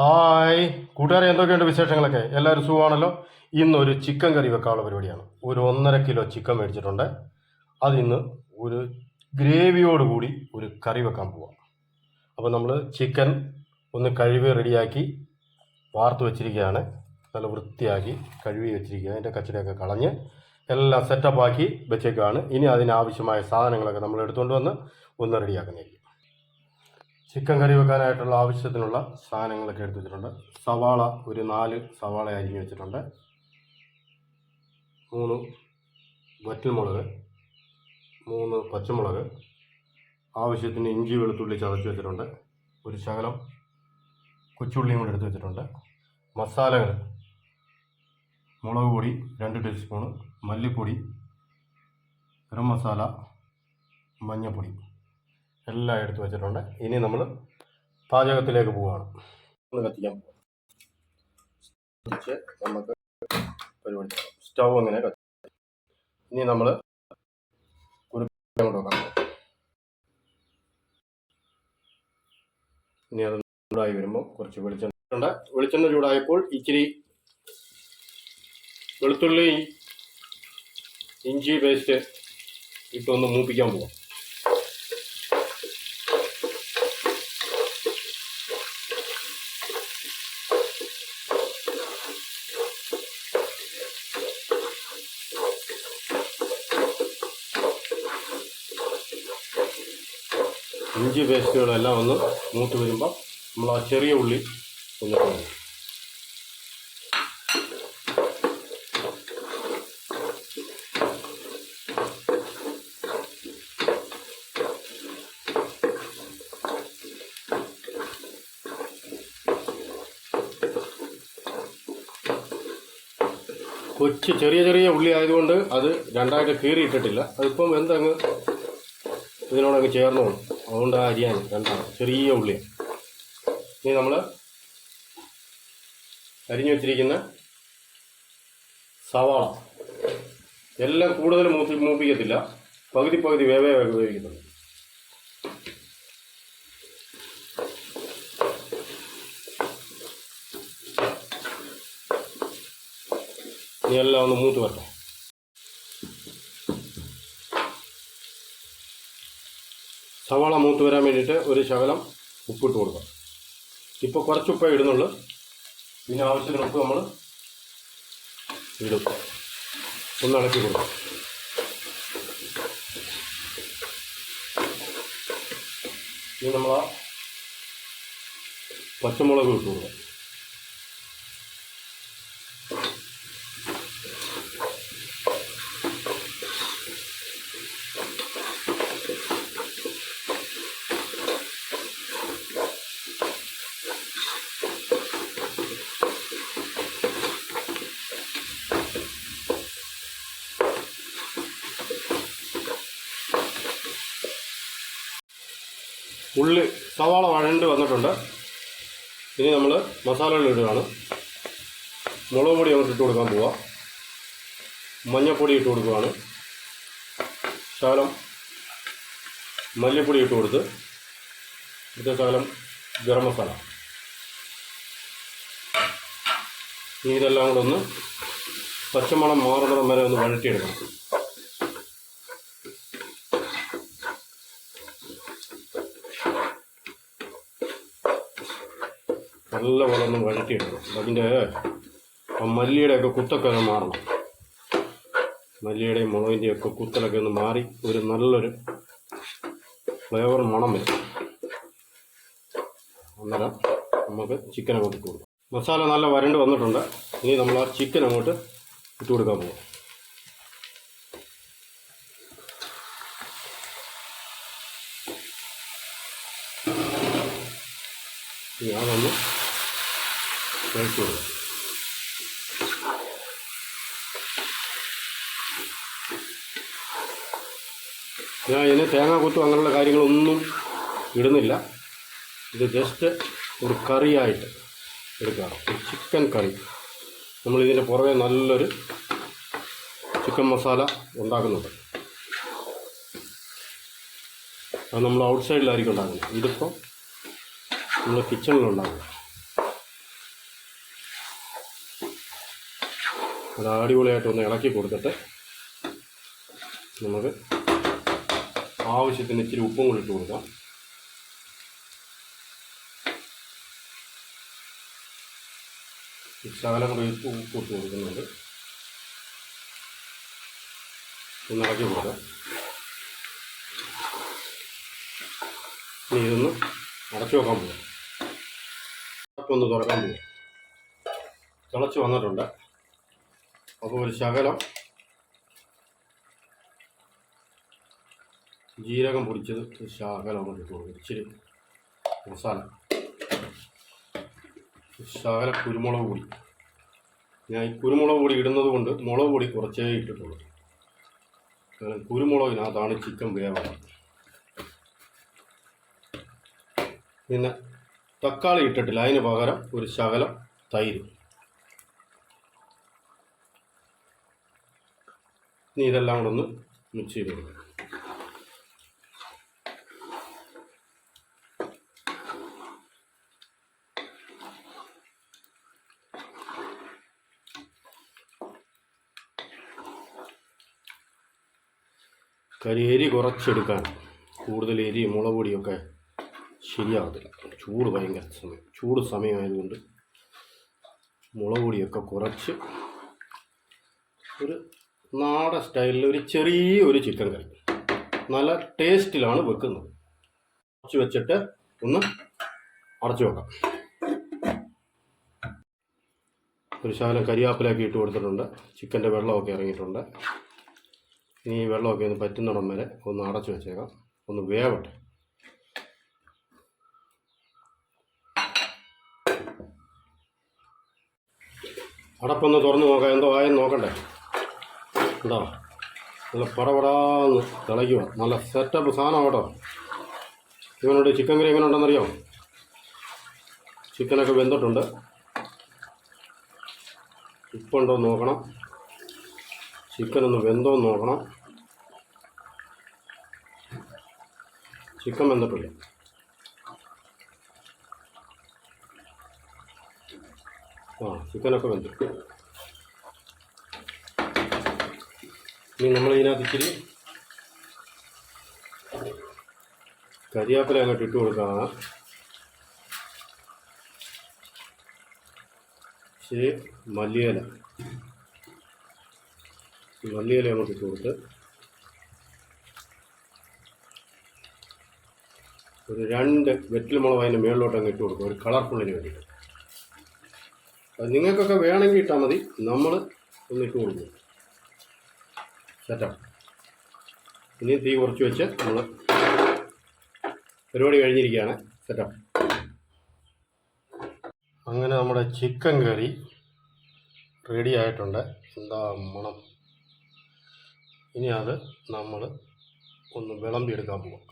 Hi. കൂട്ടുകാരെ എന്തൊക്കെയുണ്ട് വിശേഷങ്ങളൊക്കെ? എല്ലാവരും സുഖമാണല്ലോ? ഇന്നൊരു ചിക്കൻ കറി വെക്കാനുള്ള പരിപാടിയാണ്. ഒരു ഒന്നര കിലോ ചിക്കൻ മേടിച്ചിട്ടുണ്ട്. അതിന്ന് ഒരു ഗ്രേവിയോട് കൂടി ഒരു കറി വെക്കാൻ പോവാം. അപ്പോൾ നമ്മൾ ചിക്കൻ ഒന്ന് കഴുകി റെഡിയാക്കി വാർത്ത് വെച്ചിരിക്കുകയാണ്. നല്ല വൃത്തിയാക്കി കഴുകി വെച്ചിരിക്കുക അതിന്റെ കച്ചടയൊക്കെ കളഞ്ഞ് എല്ലാം സെറ്റപ്പാക്കി വെച്ചേക്കാണ്. ഇനി അതിനാവശ്യമായ സാധനങ്ങളൊക്കെ നമ്മൾ എടുത്തുകൊണ്ട് വന്ന് ഒന്ന് റെഡിയാക്കുന്നതായിരിക്കും ചിക്കൻ കറി വെക്കാനായിട്ടുള്ള ആവശ്യത്തിനുള്ള സാധനങ്ങളൊക്കെ എടുത്ത് വെച്ചിട്ടുണ്ട്. സവാള ഒരു നാല് സവാള അരിഞ്ഞു വെച്ചിട്ടുണ്ട്. മൂന്ന് വറ്റൽമുളക് മൂന്ന് പച്ചമുളക് ആവശ്യത്തിന് ഇഞ്ചി വെളുത്തുള്ളി ചതച്ച് വെച്ചിട്ടുണ്ട്. ഒരു ശകലം കൊച്ചുള്ളിയും കൂടി എടുത്ത് വെച്ചിട്ടുണ്ട്. മസാലകൾ മുളക് പൊടി രണ്ട് ടീസ്പൂണ് മല്ലിപ്പൊടി ഗരം മസാല മഞ്ഞൾപ്പൊടി എല്ലാം എടുത്ത് വെച്ചിട്ടുണ്ട്. ഇനി നമ്മൾ പാചകത്തിലേക്ക് പോവുകയാണ് ഒന്ന് കത്തിക്കാൻ. കത്തിച്ച് നമുക്ക് പരിപാടി സ്റ്റൗ അങ്ങനെ കത്തി ഇനി നമ്മൾ വെക്കാം. ഇനി അത് ചൂടായി വരുമ്പോൾ കുറച്ച് വെളിച്ചെണ്ണ വെളിച്ചെണ്ണ ചൂടായപ്പോൾ ഇച്ചിരി വെളുത്തുള്ളി ഇഞ്ചി പേസ്റ്റ് ഇട്ടൊന്ന് മൂപ്പിക്കാൻ പോവാം. ഇഞ്ചി പേസ്റ്റുകളെല്ലാം ഒന്ന് മൂത്ത് വരുമ്പോൾ നമ്മൾ ആ ചെറിയ ഉള്ളി ഒന്ന്. കൊച്ചു ചെറിയ ചെറിയ ഉള്ളി ആയതുകൊണ്ട് അത് രണ്ടായിട്ട് കീറിയിട്ടിട്ടില്ല അതിപ്പം എന്തങ്ങ് ഇതിനോടങ്ങ് ചേർന്ന് പോകും അതുകൊണ്ട് അരിയാണ് രണ്ടാണ്. ചെറിയ ഉള്ളി. ഇനി നമ്മൾ അരിഞ്ഞു വെച്ചിരിക്കുന്ന സവാള. എല്ലാം കൂടുതൽ മൂപ്പി മൂപ്പിക്കത്തില്ല. പകുതി പകുതി വേവേ ഉപയോഗിക്കുന്നുണ്ട് ഇനി എല്ലാം ഒന്ന് മൂത്ത് വരട്ടെ. സവാള മൂത്ത് വരാൻ വേണ്ടിയിട്ട് ഒരു ശകലം ഉപ്പിട്ട് കൊടുക്കാം. ഇപ്പോൾ കുറച്ച് ഉപ്പേ ഇടുന്നുള്ളൂ. പിന്നെ ആവശ്യത്തിന് ഉപ്പ് നമ്മൾ ഇടും. ഒന്ന് ഇളക്കി കൊടുക്കും. ഇനി നമ്മൾ പച്ചമുളക് ഇട്ട് കൊടുക്കാം. ഉള്ളി സവാള വഴണ്ട് വന്നിട്ടുണ്ട്. ഇനി നമ്മൾ മസാലകൾ ഇടുകയാണ്. മുളക് പൊടി അങ്ങോട്ട് ഇട്ട് കൊടുക്കാൻ പോവാം. മഞ്ഞൾപ്പൊടി ഇട്ട് കൊടുക്കുകയാണ്. ശകലം മല്ലിപ്പൊടി ഇട്ട് കൊടുത്ത് ഇത് ശകലം ഗരം മസാല. ഇനി ഇതെല്ലാം കൂടെ ഒന്ന് പച്ചമണം മാറുന്നിടം വരെ ഒന്ന് വഴറ്റിയെടുക്കണം. നല്ലപോലെ ഒന്ന് വഴറ്റിയെടുക്കണം അതിന്റെ മല്ലിയുടെയൊക്കെ കുത്തൊക്കെ ഒന്ന് മാറണം. മല്ലിയുടെയും മുളകിന്റെയും ഒക്കെ കുത്തലൊക്കെ ഒന്ന് മാറി ഒരു നല്ലൊരു ഫ്ലേവർ മണം വരും. അന്നേരം നമുക്ക് ചിക്കൻ അങ്ങോട്ട് ഇട്ട് കൊടുക്കാം. മസാല നല്ല വരണ്ട് വന്നിട്ടുണ്ട്. ഇനി നമ്മൾ ആ ചിക്കൻ അങ്ങോട്ട് ഇട്ട് കൊടുക്കാൻ പോകും അതൊന്ന് കഴിച്ചു കൊടുക്കാം ഞാൻ ഇതിന് തേങ്ങ കുത്തും അങ്ങനെയുള്ള കാര്യങ്ങളൊന്നും ഇടുന്നില്ല. ഇത് ജസ്റ്റ് ഒരു കറിയായിട്ട് ഒരു ചിക്കൻ കറി. നമ്മൾ ഇതിന്റെ പുറകെ നല്ലൊരു ചിക്കൻ മസാല ഉണ്ടാക്കുന്നുണ്ട്. അത് നമ്മൾ ഔട്ട് സൈഡിലായിരിക്കും ഉണ്ടാക്കുന്നത്. ഇതിപ്പോൾ നമ്മൾ കിച്ചണിലുണ്ടാക്കുക അത് അടിപൊളിയായിട്ട് ഒന്ന് ഇളക്കി കൊടുത്തിട്ട് നമുക്ക് ആവശ്യത്തിന് ഇച്ചിരി ഉപ്പും കൂടി ഇട്ട് കൊടുക്കാം. ശകലം കൂടി ഉപ്പ് ഇട്ട് കൊടുക്കുന്നുണ്ട്. ഒന്ന് ഇളക്കി കൊടുക്കാം. ഇനി ഇതൊന്ന് അടച്ചു വെക്കാൻ പോകാം ഒന്ന് തുറക്കാൻ പോകാം തിളച്ച് വന്നിട്ടുണ്ട്. അപ്പോൾ ഒരു ശകലം ജീരകം പൊടിച്ചത് ഒരു ശകലം അങ്ങോട്ട് ഇട്ട് കൊടുക്കും. ഇച്ചിരി മസാല. ശകല കുരുമുളക് പൊടി. ഞാൻ ഈ കുരുമുളക് പൊടി ഇടുന്നത് കൊണ്ട് മുളക് പൊടി കുറച്ചേ ഇട്ടിട്ടുള്ളൂ. കുരുമുളകിനകത്താണ് ചിക്കൻ വേവണം പിന്നെ തക്കാളി ഇട്ടിട്ടില്ല. അതിന് പകരം ഒരു ശകലം തൈര്. ഇനി ഇതെല്ലാം കൂടെ ഒന്ന് മിക്സ് ചെയ്ത് കൊടുക്കുക കരി എരി കുറച്ചെടുക്കാൻ കൂടുതൽ എരി മുളക് പൊടിയൊക്കെ ശരിയാകത്തില്ല ചൂട് ഭയങ്കര സമയം. ചൂട് സമയമായതുകൊണ്ട് മുളക് പൊടിയൊക്കെ കുറച്ച് ഒരു നാടൻ സ്റ്റൈലിൽ ഒരു ചെറിയ ഒരു ചിക്കൻ കറി. നല്ല ടേസ്റ്റിലാണ് വെക്കുന്നത്. അടച്ചു വെച്ചിട്ട് ഒന്ന് അടച്ചു വെക്കാം. ഒരു ശകലം കരിയാപ്പിലാക്കി ഇട്ട് കൊടുത്തിട്ടുണ്ട്. ചിക്കന്റെ വെള്ളമൊക്കെ ഇറങ്ങിയിട്ടുണ്ട്. ഇനി ഈ വെള്ളമൊക്കെ ഒന്ന് പറ്റുന്നിടം വരെ ഒന്ന് അടച്ചു വെച്ചേക്കാം. ഒന്ന് വേവട്ടെ. അടപ്പൊന്ന് തുറന്നു നോക്കാം. എന്തോ ആയെന്ന് നോക്കണ്ടേ? ഉണ്ടോ നല്ല പടപടാന്ന് തിളയ്ക്കുക നല്ല സെറ്റപ്പ് സാധനം കേട്ടോ. ഇവനോട് ചിക്കൻ കറി എങ്ങനെ ഉണ്ടെന്നറിയോ? ചിക്കനൊക്കെ വെന്തിട്ടുണ്ട്. ഉപ്പുണ്ടോ നോക്കണം. ചിക്കൻ ഒന്ന് വെന്തോ നോക്കണം. ചിക്കൻ വെന്തിട്ടില്ല. ആ ചിക്കനൊക്കെ വെന്തു. ഇനി നമ്മൾ ഇതിനകത്ത് ഇച്ചിരി കരിയാപ്പില അങ്ങോട്ട് ഇട്ട് കൊടുക്കാം. ഇച്ചിരി മല്ലിയില. മല്ലിയില അങ്ങോട്ട് ഇട്ട് കൊടുത്ത് ഒരു രണ്ട് വെറ്റിൽമുളക് അതിന്റെ മുകളിലോട്ട് അങ്ങ് ഇട്ട് കൊടുക്കും. ഒരു കളർഫുള്ളിന് വേണ്ടിയിട്ട്. അത് നിങ്ങൾക്കൊക്കെ വേണമെങ്കിൽ ഇട്ടാൽ മതി. നമ്മൾ ഒന്ന് ഇട്ട് കൊടുക്കും. സെറ്റാ ഇനി തീ കുറച്ച് വെച്ച് നമ്മൾ പരിപാടി കഴിഞ്ഞിരിക്കുകയാണ് സെറ്റാ അങ്ങനെ നമ്മുടെ ചിക്കൻ കറി റെഡി ആയിട്ടുണ്ട്. എന്താ മണം. ഇനി അത് നമ്മൾ ഒന്ന് വിളമ്പിയെടുക്കാൻ പോകാം